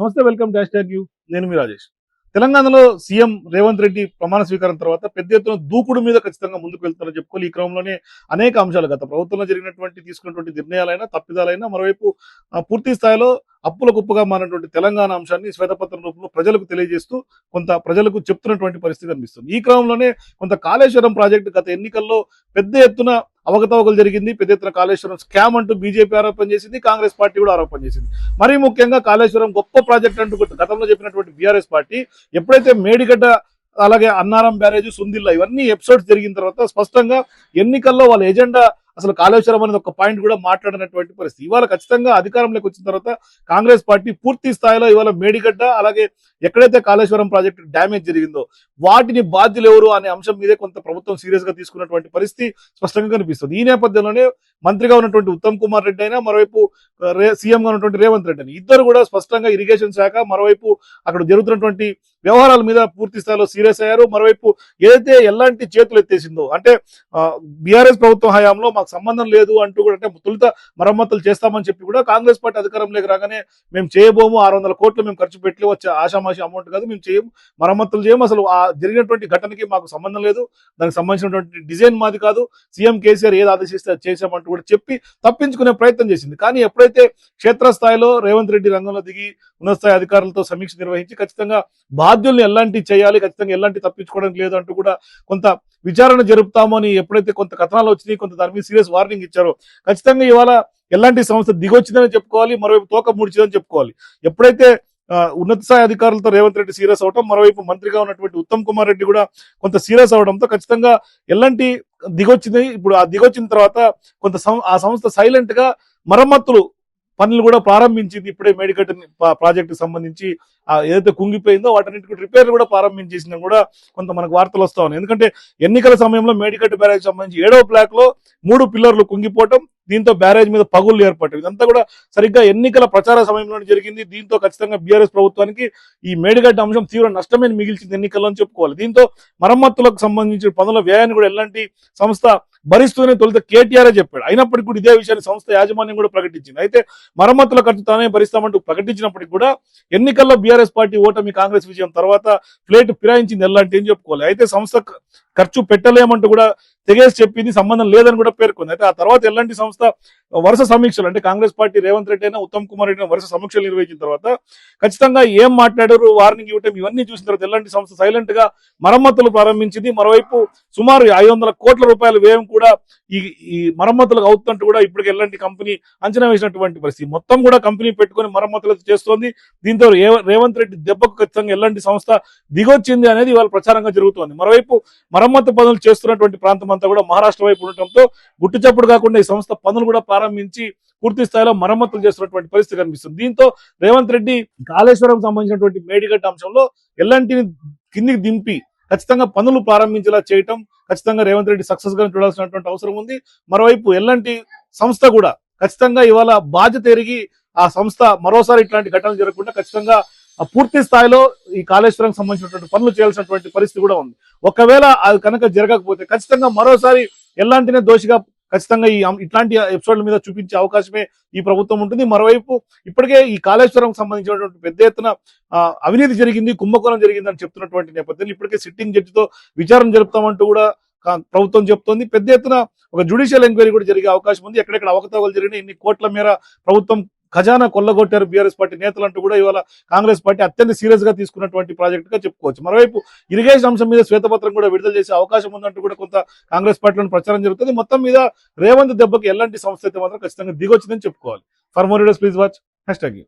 నమస్తే welcome dash tag you. నేను మీ రాజేష్. తెలంగాణలో సీఎం రేవంత్ రెడ్డి ప్రమాణ స్వీకారం తర్వాత పెద్ద ఎత్తున దూకుడు మీద ఖచ్చితంగా ముందుకు వెళ్తారని చెప్పుకోవాలి. ఈ క్రమంలోనే అనేక అంశాలు గత ప్రభుత్వంలో జరిగినటువంటి తీసుకున్నటువంటి నిర్ణయాలైనా తప్పిదాలైనా మరోవైపు ఆ, పూర్తి స్థాయిలో అప్పుల కుప్పగా మారినటువంటి తెలంగాణ అంశాన్ని శ్వేతపత్రం రూపంలో ప్రజలకు తెలియజేస్తూ కొంత ప్రజలకు చెప్తున్నటువంటి పరిస్థితి కనిపిస్తుంది. ఈ క్రమంలోనే కొంత కాళేశ్వరం ప్రాజెక్టు గత ఎన్నికల్లో పెద్ద ఎత్తున అవకతవకలు జరిగింది. పెద్ద ఎత్తున కాళేశ్వరం స్కామ్ అంటూ బీజేపీ ఆరోపణ చేసింది. కాంగ్రెస్ పార్టీ కూడా ఆరోపణ చేసింది. మరీ ముఖ్యంగా కాళేశ్వరం గొప్ప ప్రాజెక్ట్ అంటూ గతంలో చెప్పినటువంటి బీఆర్ఎస్ పార్టీ ఎప్పుడైతే మేడిగడ్డ అలాగే అన్నారం బ్యారేజ్ సుందిల్లా ఇవన్నీ ఎపిసోడ్స్ జరిగిన తర్వాత స్పష్టంగా ఎన్నికల్లో వాళ్ళ ఎజెండా అసలు కాళేశ్వరం అనేది ఒక పాయింట్ కూడా మాట్లాడినటువంటి పరిస్థితి. ఇవాళ ఖచ్చితంగా అధికారంలోకి వచ్చిన తర్వాత కాంగ్రెస్ పార్టీ పూర్తి స్థాయిలో ఇవాళ మేడిగడ్డ అలాగే ఎక్కడైతే కాళేశ్వరం ప్రాజెక్టు డ్యామేజ్ జరిగిందో వాటిని బాధ్యులు ఎవరు అనే అంశం మీదే కొంత ప్రభుత్వం సీరియస్గా తీసుకున్నటువంటి పరిస్థితి స్పష్టంగా కనిపిస్తుంది. ఈ నేపథ్యంలోనే మంత్రిగా ఉన్నటువంటి ఉత్తమ్ కుమార్ రెడ్డి అయినా మరోవైపు సీఎంగా ఉన్నటువంటి రేవంత్ రెడ్డి అని ఇద్దరు కూడా స్పష్టంగా ఇరిగేషన్ శాఖ మరోవైపు అక్కడ జరుగుతున్నటువంటి వ్యవహారాల మీద పూర్తి స్థాయిలో సీరియస్ అయ్యారు. మరోవైపు ఏదైతే ఎలాంటి చేతులు ఎత్తేసిందో అంటే బీఆర్ఎస్ ప్రభుత్వం హయాంలో మాకు సంబంధం లేదు అంటూ కూడా అంటే తొలుత మరమ్మతులు చేస్తామని చెప్పి కూడా కాంగ్రెస్ పార్టీ అధికారంలోకి రాగానే మేము చేయబోము ఆరు వందల కోట్లు మేము ఖర్చు పెట్టి వచ్చే ఆషామాషి అమౌంట్ కాదు మేము చేయము మరమ్మతులు చేయము అసలు ఆ జరిగినటువంటి ఘటనకి మాకు సంబంధం లేదు. దానికి సంబంధించినటువంటి డిజైన్ మాది కాదు. సీఎం కేసీఆర్ ఏది ఆదేశిస్తే చేశామంటూ కూడా చెప్పి తప్పించుకునే ప్రయత్నం చేసింది. కానీ ఎప్పుడైతే క్షేత్రస్థాయిలో రేవంత్ రెడ్డి రంగంలో దిగి ఉన్నత స్థాయి అధికారులతో సమీక్ష నిర్వహించి ఖచ్చితంగా బాధ్యుల్ని ఎలాంటి చేయాలి ఖచ్చితంగా ఎలాంటి తప్పించుకోవడానికి లేదు అంటూ కూడా కొంత విచారణ జరుపుతాము అని ఎప్పుడైతే కొంత కథనాలు వచ్చినాయి కొంత దాని మీద సీరియస్ వార్నింగ్ ఇచ్చారో ఖచ్చితంగా ఇవాళ ఎలాంటి సంస్థ దిగొచ్చిందని చెప్పుకోవాలి మరోవైపు తోక ముడిచిందని చెప్పుకోవాలి. ఎప్పుడైతే ఉన్నత స్థాయి అధికారులతో రేవంత్ రెడ్డి సీరియస్ అవడం మరోవైపు మంత్రిగా ఉన్నటువంటి ఉత్తమ్ కుమార్ రెడ్డి కూడా కొంత సీరియస్ అవడంతో ఖచ్చితంగా ఎలాంటి దిగొచ్చింది ఇప్పుడు ఆ దిగొచ్చిన తర్వాత కొంత సం- ఆ సంస్థ సైలెంట్గా మరమ్మతులు పనులు కూడా ప్రారంభించింది ఇప్పుడే మేడికట్ ప్రాజెక్ట్ సంబంధించి. ఏదైతే కుంగిపోయిందో వాటన్నిటికి రిపేర్ కూడా ప్రారంభించేసిన కూడా కొంత మనకు వార్తలు వస్తా ఉన్నాయి. ఎందుకంటే ఎన్నికల సమయంలో మేడికట్ బ్యారేజ్ సంబంధించి ఏడో బ్లాక్లో మూడు పిల్లర్లు కుంగిపోవటం దీంతో బ్యారేజ్ మీద పగుళ్ళు ఏర్పడటం. ఇదంతా కూడా సరిగ్గా ఎన్నికల ప్రచార సమయంలో జరిగింది. దీంతో ఖచ్చితంగా బీఆర్ఎస్ ప్రభుత్వానికి ఈ మేడిగడ్డ అంశం తీవ్ర నష్టమే మిగిల్చింది ఎన్నికల్లో చెప్పుకోవాలి. దీంతో మరమ్మతులకు సంబంధించిన పనుల వ్యయాన్ని కూడా ఎలాంటి సంస్థ భరిస్తూనే తొలుత కేటీఆరే చెప్పాడు. అయినప్పటికీ కూడా ఇదే విషయాన్ని సంస్థ యాజమాన్యం కూడా ప్రకటించింది. అయితే మరమ్మతుల ఖర్చు తానే భరిస్తామంటూ ప్రకటించినప్పటికీ కూడా ఎన్నికల్లో బీఆర్ఎస్ పార్టీ ఓటమి కాంగ్రెస్ విజయం తర్వాత ప్లేట్ ఫిరాయించింది ఎలాంటి ఏం చెప్పుకోవాలి? అయితే సంస్థ ఖర్చు పెట్టలేమంటూ కూడా తెగేసి చెప్పింది సంబంధం లేదని కూడా పేర్కొంది. అయితే ఆ తర్వాత ఎలాంటి సంస్థ వరుస సమీక్షలు అంటే కాంగ్రెస్ పార్టీ రేవంత్ రెడ్డి అయినా ఉత్తమ్ కుమార్ రెడ్డి వరుస సమీక్షలు నిర్వహించిన తర్వాత ఖచ్చితంగా ఏం మాట్లాడారు వార్నింగ్ ఇవ్వటం ఇవన్నీ చూసిన తర్వాత ఎలాంటి సంస్థ సైలెంట్గా మరమ్మతులు ప్రారంభించింది. మరోవైపు సుమారు ఐదు వందల కోట్ల రూపాయల వ్యయం కూడా ఈ ఈ మరమ్మతులకు అవుతున్నట్టు కూడా ఇప్పటికి ఎలాంటి కంపెనీ అంచనా వేసినటువంటి పరిస్థితి. మొత్తం కూడా కంపెనీ పెట్టుకొని మరమ్మతులు చేస్తోంది. దీంతో రేవంత్ రెడ్డి దెబ్బకు ఖచ్చితంగా ఎలాంటి సంస్థ దిగొచ్చింది అనేది ఇవాళ ప్రచారంగా జరుగుతోంది. మరోవైపు మరమ్మతు పనులు చేస్తున్నటువంటి ప్రాంతం అంతా కూడా మహారాష్ట్ర వైపు ఉండటంతో గుట్టు చప్పుడు కాకుండా ఈ సంస్థ పనులు కూడా ప్రారంభించి పూర్తి స్థాయిలో మరమ్మతులు చేస్తున్నటువంటి పరిస్థితి కనిపిస్తుంది. దీంతో రేవంత్ రెడ్డి కాళేశ్వరం సంబంధించినటువంటి మేడిగడ్డ అంశంలో ఎల్లంటిని కిందికి దింపి ఖచ్చితంగా పనులు ప్రారంభించేలా చేయటం ఖచ్చితంగా రేవంత్ రెడ్డి సక్సెస్గా చూడాల్సినటువంటి అవసరం ఉంది. మరోవైపు ఎలాంటి సంస్థ కూడా ఖచ్చితంగా ఇవాళ బాధ్యత ఎరిగి ఆ సంస్థ మరోసారి ఇట్లాంటి ఘటనలు జరగకుండా ఖచ్చితంగా పూర్తి స్థాయిలో ఈ కాళేశ్వరం సంబంధించినటువంటి పనులు చేయాల్సినటువంటి పరిస్థితి కూడా ఉంది. ఒకవేళ అది కనుక జరగకపోతే ఖచ్చితంగా మరోసారి ఎలాంటినే దోషిగా ఖచ్చితంగా ఈ ఇట్లాంటి ఎపిసోడ్ల మీద చూపించే అవకాశమే ఈ ప్రభుత్వం ఉంటుంది. మరోవైపు ఇప్పటికే ఈ కాళేశ్వరం సంబంధించినటువంటి పెద్ద ఎత్తున అవినీతి జరిగింది కుంభకోణం జరిగిందని చెప్తున్నటువంటి నేపథ్యంలో ఇప్పటికే సిట్టింగ్ జడ్జితో విచారణ జరుపుతామంటూ కూడా ప్రభుత్వం చెప్తోంది. పెద్ద ఎత్తున ఒక జుడిషియల్ ఎంక్వైరీ కూడా జరిగే అవకాశం ఉంది. ఎక్కడెక్కడ అవకతవకలు జరిగినాయి ఇన్ని కోట్ల మేర ప్రభుత్వం ఖజానా కొల్లగొట్టారు బీఆర్ఎస్ పార్టీ నేతలు అంటూ కూడా ఇవాళ కాంగ్రెస్ పార్టీ అత్యంత సీరియస్గా తీసుకున్నటువంటి ప్రాజెక్ట్గా చెప్పుకోవచ్చు. మరోవైపు ఇరిగేషన్ అంశం మీద శ్వేతపత్రం కూడా విడుదల చేసే అవకాశం ఉందంటూ కూడా కొంత కాంగ్రెస్ పార్టీలో ప్రచారం జరుగుతుంది. మొత్తం మీద రేవంత్ దెబ్బకి ఎలాంటి సంస్థ అయితే మాత్రం ఖచ్చితంగా దిగొచ్చిందని చెప్పుకోవాలి. For more please watch hashtag